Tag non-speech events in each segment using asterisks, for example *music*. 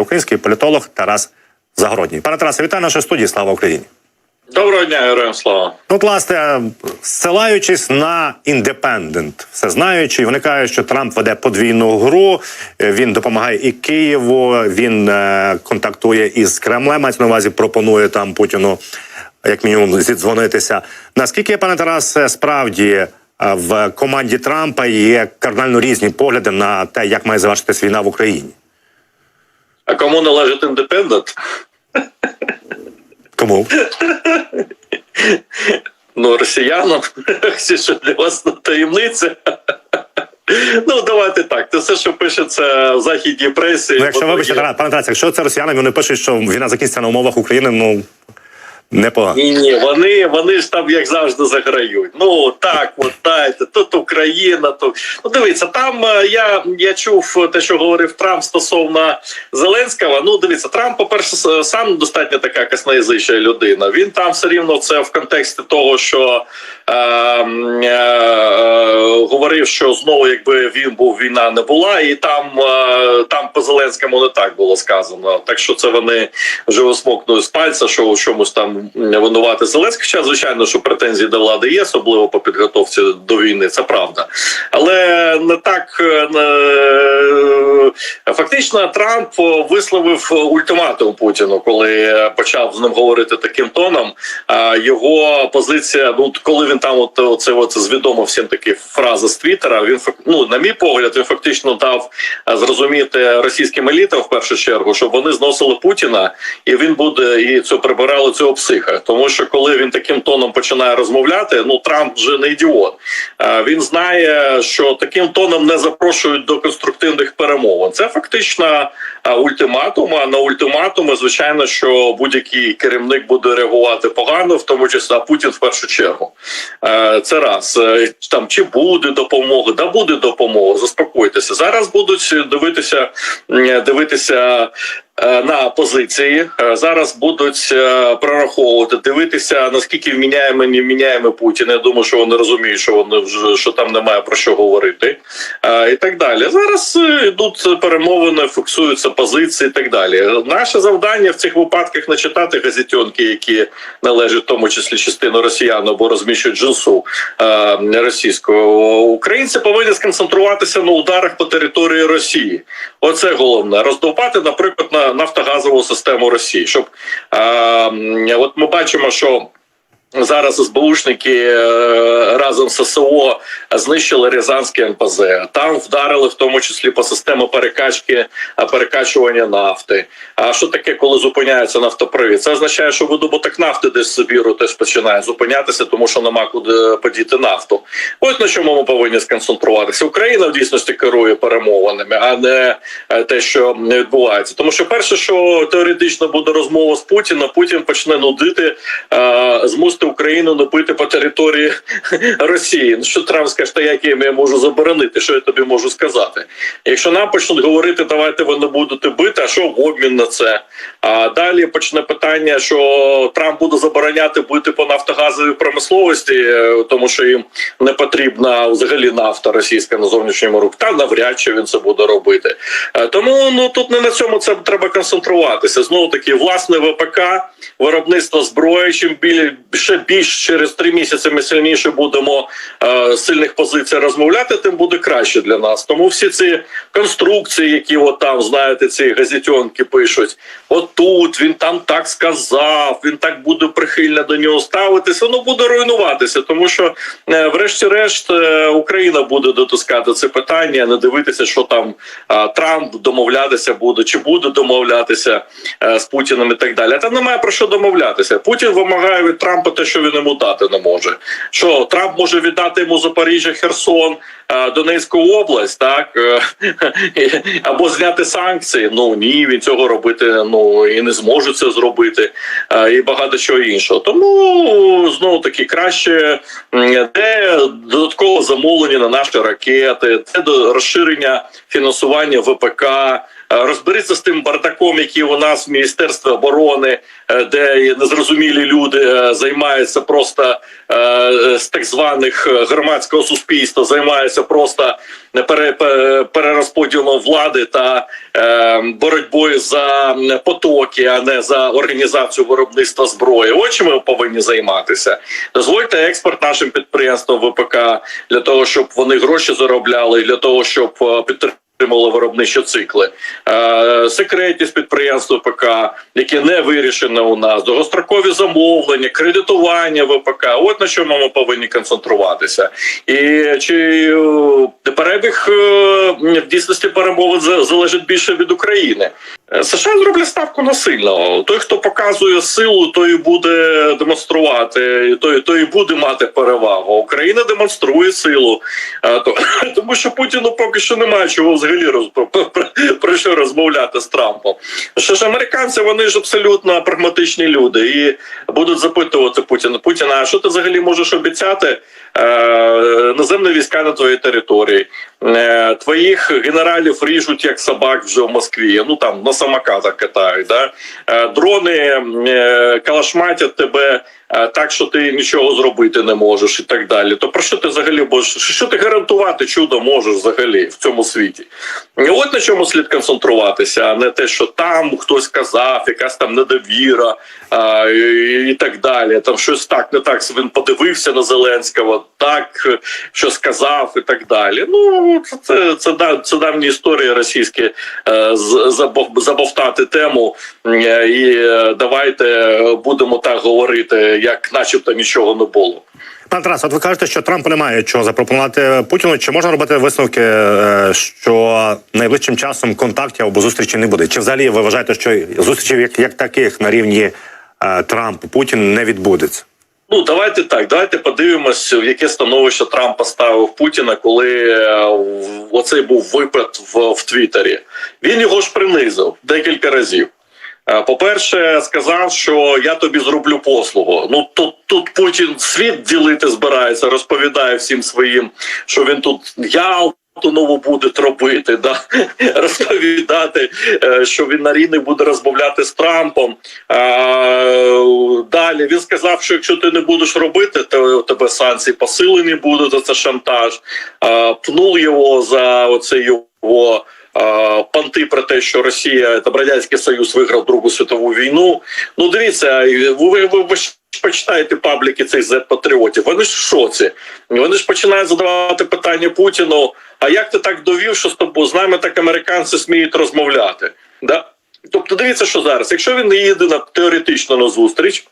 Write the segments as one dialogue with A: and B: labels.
A: український політолог Тарас Загородній. Пане Тарасе, вітаю нашої студії. Слава Україні.
B: Доброго дня, героям слава.
A: Ну, власне, ссилаючись на індепендент, все знаючи, вони кажуть, що Трамп веде подвійну гру. е, Він допомагає і Києву, він е, контактує із Кремлем. Мається на увазі пропонує там Путіну, як мінімум, зідзвонитися. Наскільки, пане Тарасе, справді е, в команді Трампа є кардинально різні погляди на те, як має завершитись війна в Україні?
B: А кому належить індепендент?
A: Кому?
B: Ну, росіянам. Всі, що для вас таємниця. Ну, давайте так. Це все, що пишеться в західній пресі.
A: Ну, якщо вибачте, пане Тарас, якщо це росіяни, вони пишуть, що війна закінчиться на умовах України, ну непогано.
B: Ні, ні, вони, вони ж там як завжди заграють. Ну так, от дайте, тут Україна, тут ну дивіться, там е, я, я чув те, що говорив Трамп стосовно Зеленського. Ну, дивіться, Трамп, по-перше, сам достатньо така косноязична людина. Він там все рівно це в контексті того, що говорив, що знову, якби він був, війна не була, і там, е, там по Зеленському не так було сказано. Так що це вони вже висмокнули з пальця, що у чомусь там винувати Зеленський. Хоча, звичайно, що претензії до влади є, особливо по підготовці до війни, це правда. Але не так е, фактично Трамп висловив ультиматум Путіну, коли почав з ним говорити таким тоном. Його позиція, ну коли він там, от оце от звідомо всім такі фрази з Твіттера, він ну, на мій погляд, він фактично дав е, зрозуміти російським елітам в першу чергу, щоб вони зносили Путіна, і він буде і це прибирали цього психа. Тому що коли він таким тоном починає розмовляти, ну Трамп вже не ідіот. Е, Він знає, що таким тоном не запрошують до конструктивних перемовин. Це фактично е, ультиматум. А на ультиматуми, звичайно, що будь-який керівник буде реагувати погано, в тому числі а Путін в першу чергу. Е, Це раз Е, там чи буде допомога, да буде допомога. Заспокойтеся. Зараз будуть дивитися, дивитися. Е, На позиції Е, зараз будуть е, прораховувати, дивитися наскільки вміняємо, не вміняємо Путін. Я думаю, що вони розуміють, що вони вже що там немає про що говорити, і так далі. Зараз йдуть перемовини, фіксуються позиції, і так далі. Наше завдання в цих випадках не читати газетенки, які належать в тому числі частину росіян або розміщують джинсу російського. Українці повинні сконцентруватися на ударах по території Росії. Оце головне роздовбати, наприклад, на нафтогазову систему Росії, щоб е, от ми бачимо, що. Зараз СБУшники е, разом з ССО знищили Рязанське НПЗ. Там вдарили в тому числі по системі перекачки е, перекачування нафти. А що таке, коли зупиняється нафтопривід? Це означає, що видобуток нафти десь Сибіру теж починає зупинятися, тому що нема куди подіти нафту. Ось на чому ми повинні сконцентруватися. Україна в дійсності керує перемовинами, а не е, те, що не відбувається. Тому що перше, що теоретично буде розмова з Путіним, Путін почне нудити, е, змусити Україну напити по території *laughs* Росії. Ну що Трамп скаже, «Та як я можу заборонити? Що я тобі можу сказати? Якщо нам почнуть говорити, давайте ви не будете бити, а що в обмін на це? А далі почне питання, що Трамп буде забороняти бити по нафтогазовій промисловості, е, тому що їм не потрібна взагалі нафта російська на зовнішньому рук. Та навряд чи він це буде робити. Е, Тому ну тут не на цьому це треба концентруватися. Знову таки, власне ВПК, виробництво зброї. Чим біль, ще більш через три місяці ми сильніше будемо е, сильних позицій розмовляти, тим буде краще для нас. Тому всі ці конструкції, які от там знаєте, ці газетенки пишуть. Отут він там так сказав, він так буде прихильно до нього ставитися. Воно буде руйнуватися, тому що, е, врешті-решт, е, Україна буде дотискати це питання, не дивитися, що там е, Трамп домовлятися буде, чи буде домовлятися е, з Путіним і так далі. Там немає про що домовлятися. Путін вимагає від Трампа те, що він йому дати не може. Що Трамп може віддати йому Запоріжжя, Херсон, е, Донецьку область, так е, *laughs* або зняти санкції. Ну ні, він цього робити ну і не зможе це зробити, е, і багато чого іншого. Тому знову таки краще де додаткове замовлення на наші ракети, це розширення фінансування ВПК. Розберіться з тим бардаком, який у нас в Міністерстві оборони, е, де незрозумілі люди е, займаються просто е, з так званих е, громадського суспільства, займаються просто пере- пе- перерозподілом влади та е, боротьбою за потоки, а не за організацію виробництва зброї. Чим ми повинні займатися. Дозвольте експорт нашим підприємствам ВПК для того, щоб вони гроші заробляли, для того, щоб е, підтримати. Підтримували виробничі цикли, е, секретність підприємств ВПК, які не вирішені у нас, довгострокові замовлення, кредитування ВПК. От на чому ми повинні концентруватися. І чи е, перебіг е, в дійсності перемовин залежить більше від України? США зроблять ставку на сильного. Той, хто показує силу, той буде демонструвати, той, той буде мати перевагу. Україна демонструє силу, то- *coughs* тому що Путіну поки що немає чого взагалі роз, про, про, що розмовляти з Трампом. Що ж американці, вони ж абсолютно прагматичні люди і будуть запитувати Путіна: Путіна, а що ти взагалі можеш обіцяти? Е, наземні війська на твоїй території. Е, твоїх генералів ріжуть як собак вже в Москві. Ну там на самокатах катають. Да? Е, дрони е, калашматять тебе так, що ти нічого зробити не можеш, і так далі. То про що ти взагалі можеш? Що ти гарантувати чудо можеш взагалі в цьому світі? От на чому слід концентруватися, а не те, що там хтось сказав, якась там недовіра і, і так далі. Там щось так, не так. Він подивився на Зеленського, так що сказав, і так далі. Ну це це, це, да- це давні історії російські е, забовтати тему. е, І е, давайте будемо так говорити, як начебто нічого не було.
A: Пане Тарас, от ви кажете, що Трампу немає чого запропонувати Путіну. Чи можна робити висновки, що найближчим часом контактів або зустрічі не буде? Чи взагалі ви вважаєте, що зустрічів як, як таких на рівні е, Трамп Путін не відбудеться?
B: Ну давайте так. Давайте подивимось, в яке становище Трамп поставив Путіна, коли е, оцей був випад в, в Твіттері. Він його ж принизив декілька разів. Е, По-перше, сказав, що я тобі зроблю послугу. Ну тут тут Путін світ ділити збирається, розповідає всім своїм, що він тут Ялту нову буде робити, да? *laughs* розповідати, е, що він на рівних буде розмовляти з Трампом. Далі він сказав, що якщо ти не будеш робити, то у тебе санкції посилені будуть за це шантаж. Пнув його за оце його. Панти про те, що Росія та Радянський Союз виграв Другу світову війну. Ну дивіться, ви, ви, ви почитаєте пабліки цих Z-патріотів. Вони ж в шоці. Вони ж починають задавати питання Путіну: а як ти так довів, що з тобою з нами так американці сміють розмовляти? Да? Тобто, дивіться, що зараз, якщо він не їде на теоретично на зустріч,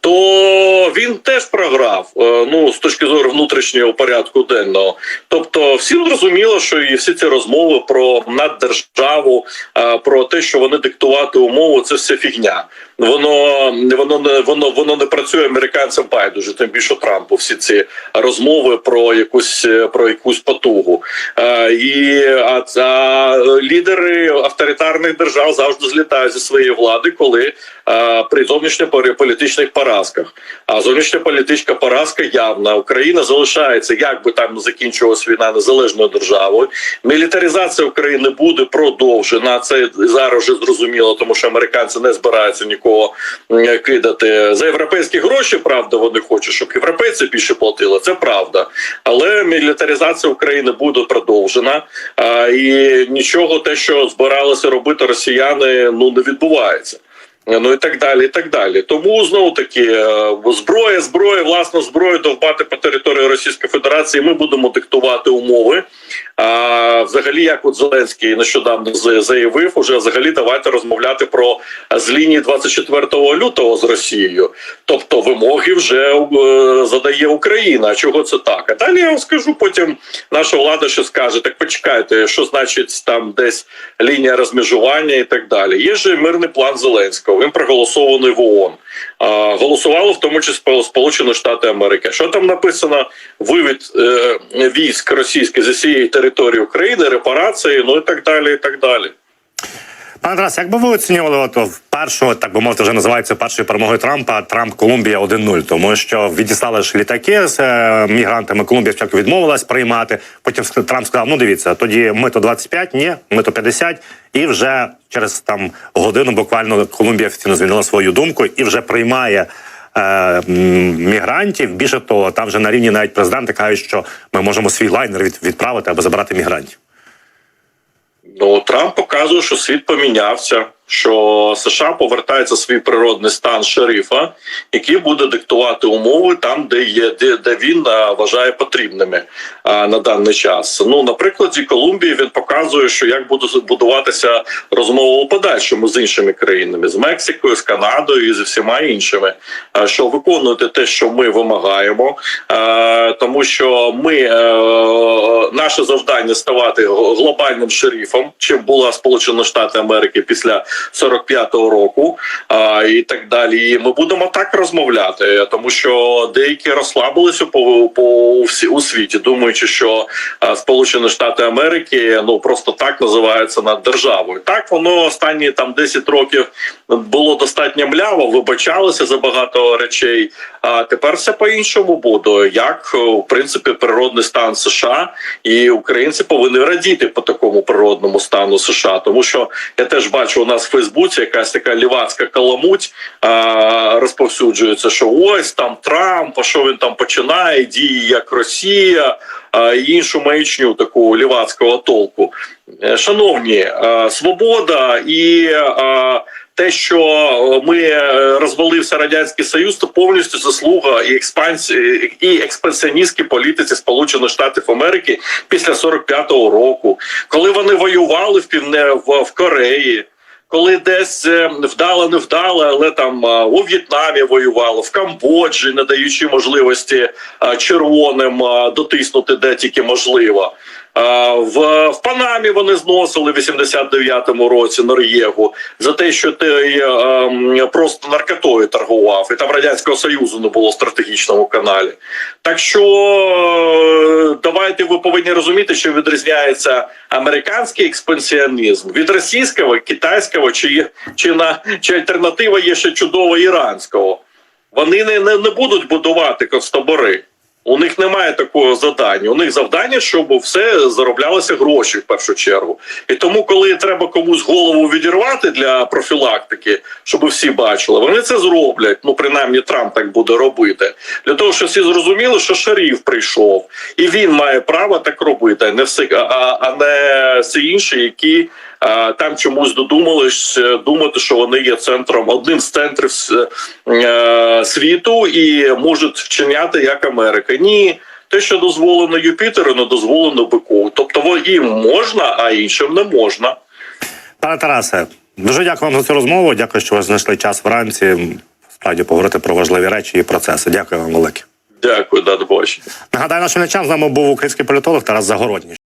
B: то він теж програв е, ну з точки зору внутрішнього порядку денного. Тобто, всім зрозуміло, що і всі ці розмови про наддержаву, е, про те, що вони диктувати умову, це все фігня. Воно воно не воно воно не працює американцям байдуже, тим більше Трампу. Всі ці розмови про якусь е, про якусь потугу. І а, а лідери авторитарних держав завжди злітають зі своєї влади, коли при зовнішньополітичних поразках. А зовнішньополітична поразка явна. Україна залишається, як би там закінчилась війна незалежною державою. Мілітаризація України буде продовжена. Це зараз вже зрозуміло, тому що американці не збираються нікого кидати за європейські гроші. Правда, вони хочуть, щоб європейці більше платили. Це правда, але мілітаризація України буде продовжена. І нічого, те, що збиралися робити росіяни, ну не відбувається. Ну і так далі, і так далі. Тому знову таки е, зброя, зброя, власна зброя довбати по території Російської Федерації. Ми будемо диктувати умови. А взагалі, як от Зеленський нещодавно заявив, уже взагалі давайте розмовляти про е, з лінії 24 лютого з Росією. Тобто вимоги вже е, задає Україна. Чого це так? А далі я вам скажу. Потім наша влада що скаже: так почекайте, що значить там десь лінія розмежування і так далі. Є ж мирний план Зеленського. Він проголосований в ООН. Голосувало в тому числі Сполучені Штати Америки. Що там написано? Вивід е, військ російських з цієї території України, репарації, ну і так далі. і так далі.
A: Пане Тарас, як би ви оцінювали от першу, так би мовити, вже називається першою перемогою Трампа Трамп Колумбія 1-0, тому що відіслали ж літаки з е, мігрантами. Колумбія спочатку відмовилась приймати. Потім Трамп сказав: ну дивіться, тоді ми то 25, ні, ми то 50. І вже через там годину буквально Колумбія офіційно змінила свою думку і вже приймає. е, Мігрантів більше того, там вже на рівні навіть президенти кажуть, що ми можемо свій лайнер від, відправити або забрати мігрантів.
B: Ну, Трамп показує, що світ помінявся, що США повертається свій природний стан шерифа, який буде диктувати умови там, де є де, де він а, вважає потрібними а, на даний час. Ну, на прикладі Колумбії він показує, що як буде будуватися розмова у подальшому з іншими країнами, з Мексикою, з Канадою і з всіма іншими. А, що виконуєте те, що ми вимагаємо, а, тому що ми е, наше завдання ставати глобальним шерифом, чим була Сполучені Штати Америки після 45-го року, а, і так далі. І ми будемо так розмовляти, тому що деякі розслабилися по, по всі у світі, думаючи, що а, Сполучені Штати Америки ну просто так називаються над державою. Так воно останні там 10 років було достатньо мляво, вибачалося за багато речей. А тепер все по-іншому буде. Як в принципі природний стан США і українці повинні радіти по такому природному стану США, тому що я теж бачу у нас Фейсбуці якась така лівацька каламуть а, розповсюджується, що ось там Трамп, а що він там починає, діє як Росія. а, І іншу маячню такого лівацького толку, Е, шановні, е, свобода і е, те, що ми розвалився радянський союз, то повністю заслуга і експансії і експансіоністській політиці Сполучених Штатів Америки після 45-го року, коли вони воювали в півне в, в Кореї. Коли десь е, вдало, не вдало, але там у В'єтнамі воювало, в Камбоджі, не даючи можливості червоним дотиснути де тільки можливо. В Панамі вони зносили в 89-му році Нор'єгу за те, що ти е, ем, просто наркотою торгував, і там радянського союзу не було в стратегічному каналі. Так що е, давайте ви повинні розуміти, що відрізняється американський експансіонізм від російського, китайського, чи, чи на чи альтернатива є ще чудово іранського. Вони не, не, не будуть будувати концтабори. У них немає такого завдання. У них завдання, щоб все зароблялося гроші в першу чергу. І тому, коли треба комусь голову відірвати для профілактики, щоб всі бачили, вони це зроблять. Ну принаймні Трамп так буде робити. Для того, щоб всі зрозуміли, що шарів прийшов, і він має право так робити, не все, а, а- а не всі інші, які. Там чомусь додумались е, думати, що вони є центром одним з центрів е, світу і можуть вчиняти як Америка. Ні, те, що дозволено Юпітеру, не дозволено бику. Тобто їм можна, а іншим не можна.
A: Пане Тарасе, дуже дякую вам за цю розмову. Дякую, що ви знайшли час вранці. Справді поговорити про важливі речі і процеси. Дякую вам велике.
B: Дякую, да, до побачення.
A: Нагадаю, нашим глядачам з нами був український політолог Тарас Загородній.